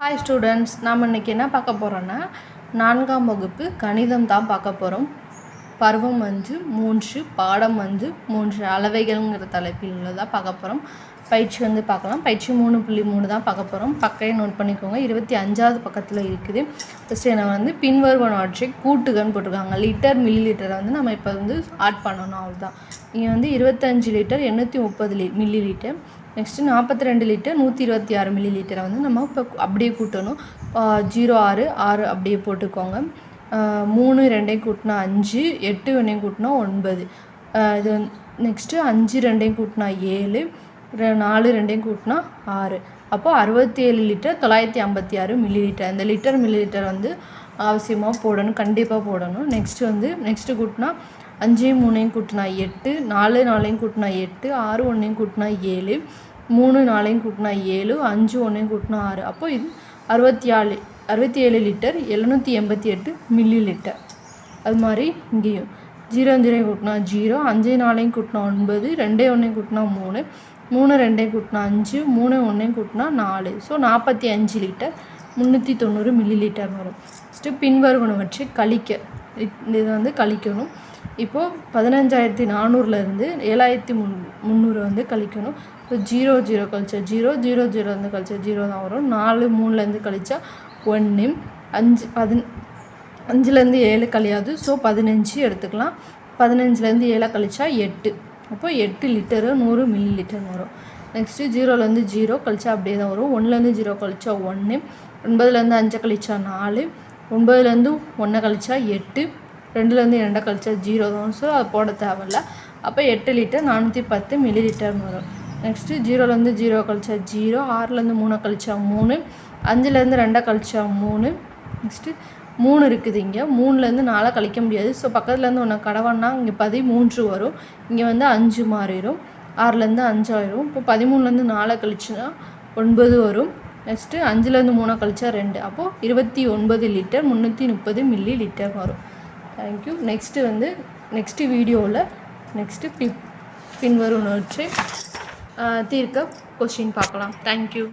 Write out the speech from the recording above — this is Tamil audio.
ஹாய் ஸ்டூடெண்ட்ஸ் நாம் இன்றைக்கி என்ன பார்க்க போகிறோன்னா நான்காம் வகுப்பு கணிதம் தான் பார்க்க போகிறோம் பருவம் வந்து மூன்று பாடம் வந்து மூன்று அளவைகள்ங்கிற தலைப்பில் உள்ளதாக பார்க்க போகிறோம் பயிற்சி வந்து பார்க்கலாம். பயிற்சி மூணு புள்ளி மூணு தான் பார்க்க போகிறோம் பக்கையை நோட் பண்ணிக்கோங்க. இருபத்தி அஞ்சாவது பக்கத்தில் இருக்குது. ஃபஸ்ட்டு என்ன வந்து பின்வருவனவற்றை கூட்டுகன்னு போட்டிருக்காங்க. லிட்டர் மில்லி லிட்டரை வந்து நம்ம இப்போ வந்து ஆட் பண்ணணும். அவ்வளோதான் இங்கே வந்து இருபத்தஞ்சு லிட்டர் எண்ணூற்றி முப்பது லி மில்லி லிட்டர் நெக்ஸ்ட்டு நாற்பத்தி ரெண்டு லிட்டர் நூற்றி இருபத்தி ஆறு மில்லி லிட்டரை வந்து நம்ம இப்போ அப்படியே கூட்டணும். ஜீரோ ஆறு ஆறு அப்படியே போட்டுக்கோங்க. மூணு ரெண்டையும் கூட்டினா அஞ்சு எட்டு ஒன்றையும் கூட்டினா ஒன்பது. இது வந்து நெக்ஸ்ட்டு அஞ்சு ரெண்டையும் கூட்டினா ஏழு நாலு ரெண்டையும் கூட்டினா ஆறு. அப்போ அறுபத்தி ஏழு லிட்டர் தொள்ளாயிரத்தி ஐம்பத்தி ஆறு மில்லி லிட்டர் அந்த லிட்டர் மில்லி லிட்டர் வந்து அவசியமாக போடணும் கண்டிப்பாக போடணும். நெக்ஸ்ட்டு வந்து நெக்ஸ்ட்டு கூட்டினா அஞ்சையும் மூணையும் கூட்டினா எட்டு நாலு நாலையும் கூட்டினா எட்டு ஆறு ஒன்றையும் கூட்டினா ஏழு மூணு நாலையும் கூட்டினா ஏழு அஞ்சு ஒன்றையும் கூட்டினா ஆறு. அப்போ இது அறுபத்தி ஆறு அறுபத்தி ஏழு லிட்டர் எழுநூற்றி எண்பத்தி எட்டு மில்லி லிட்டர் அது மாதிரி இங்கேயும். ஜீரோ ஜீரோ கூட்டினா ஜீரோ அஞ்சு நாலையும் கூட்டினா ஒன்பது ரெண்டே ஒன்றையும் கூட்டினா மூணு மூணு ரெண்டையும் கூட்டினா அஞ்சு மூணு ஒன்றையும் கூட்டினா நாலு. ஸோ நாற்பத்தி அஞ்சு லிட்டர் முந்நூற்றி தொண்ணூறு மில்லி லிட்டர் வரும் ஃபஸ்ட்டு பின்வருவனவற்றை கழிக்க. இது வந்து கழிக்கணும். இப்போது பதினஞ்சாயிரத்தி நானூறுலேருந்து ஏழாயிரத்தி முன் முந்நூறு வந்து கழிக்கணும். இப்போ ஜீரோ ஜீரோ கழிச்சா ஜீரோ ஜீரோ ஜீரோலேருந்து கழிச்சா ஜீரோ தான் வரும். நாலு மூணுலேருந்து கழிச்சா ஒன்று அஞ்சு பதின அஞ்சுலேருந்து ஏழு கழியாது. ஸோ பதினஞ்சு எடுத்துக்கலாம். பதினஞ்சுலேருந்து ஏழை கழிச்சா எட்டு. அப்போ எட்டு லிட்டரு நூறு மில்லி லிட்டர் வரும் நெக்ஸ்ட்டு ஜீரோலேருந்து ஜீரோ கழிச்சா அப்படியே தான் வரும். ஒன்றுலேருந்து ஜீரோ கழிச்சா ஒன்று ஒன்பதுலேருந்து அஞ்சு கழிச்சா நாலு ஒன்பதுலேருந்து ஒன்றை கழிச்சா எட்டு ரெண்டுலேருந்து ரெண்டை கழிச்சா ஜீரோ தான். ஸோ அது போட தேவையில்ல. அப்போ எட்டு லிட்டர் நானூற்றி பத்து மில்லி லிட்டர் வரும். நெக்ஸ்ட்டு ஜீரோலேருந்து ஜீரோ கழிச்சா ஜீரோ ஆறுலேருந்து மூணை கழிச்சா மூணு அஞ்சுலேருந்து ரெண்டை கழிச்சா மூணு. நெக்ஸ்ட்டு மூணு இருக்குது இங்கே. மூணுலேருந்து நாலை கழிக்க முடியாது. ஸோ பக்கத்துலேருந்து ஒன்று கடவுன்னா இங்கே பதிமூன்று வரும். இங்கே வந்து அஞ்சு மாறிடும். ஆறுலேருந்து அஞ்சாயிரும். இப்போ பதிமூணுலேருந்து நாலை கழிச்சுன்னா ஒன்பது வரும். நெக்ஸ்ட்டு அஞ்சுலேருந்து மூணாக கழிச்சா ரெண்டு. அப்போது இருபத்தி ஒன்பது லிட்டர் முந்நூற்றி முப்பது மில்லி லிட்டர் வரும் தேங்க்யூ நெக்ஸ்ட்டு வந்து நெக்ஸ்ட்டு வீடியோவில் நெக்ஸ்ட்டு பி பின்வருவனவற்றை தீர்க்க கொஷின் பார்க்கலாம். தேங்க்யூ